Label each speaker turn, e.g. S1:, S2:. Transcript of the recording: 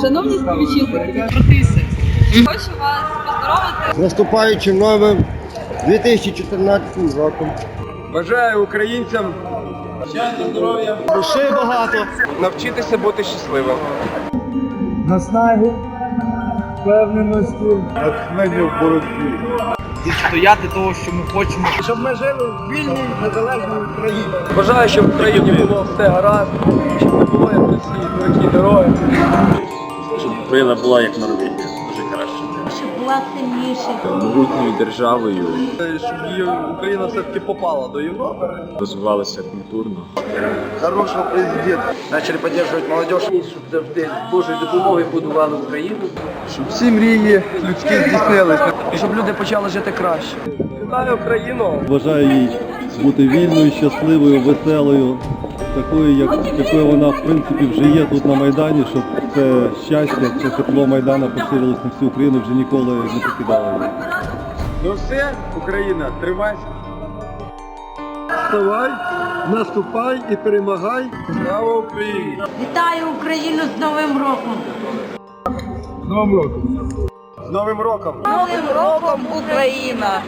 S1: Шановні співвітчизники, братися, хочу вас поздоровити
S2: З наступаючим новим 2014 роком.
S3: Бажаю українцям щастя, здоров'я,
S2: Грошей багато.
S3: навчитися бути щасливим.
S4: наснаги, впевненості.
S2: Натхнення в боротьбі.
S4: відстояти того, що ми хочемо.
S2: Щоб ми жили в вільній незалежній Україні.
S3: Бажаю, щоб в Україні було все гаразд, щоб не було як Росії, герої.
S5: Україна була як Норвегія, дуже краще.
S6: щоб була сильніша.
S5: Могутньою державою
S3: Щоб її Україна все-таки попала до Європи.
S5: розвивалася культурно.
S2: Хорошого президента.
S3: Почали підтримувати молодь, щоб завжди з Божою допомогою будували Україну. Щоб всі мрії людські здійснилися. І щоб люди почали жити краще. Вітаю Україну!
S7: Бажаю їй бути вільною, щасливою, веселою, такою, як, якою вона в принципі вже є тут на Майдані, щоб це щастя, це тепло Майдана поширилось на всю Україну, вже ніколи не покидало її.
S3: Ну все, Україна, тримайся!
S2: Вставай, наступай і перемагай.
S3: Слава Україні!
S6: Вітаю Україну з Новим роком!
S3: З Новим роком!
S6: Новим роком Україна!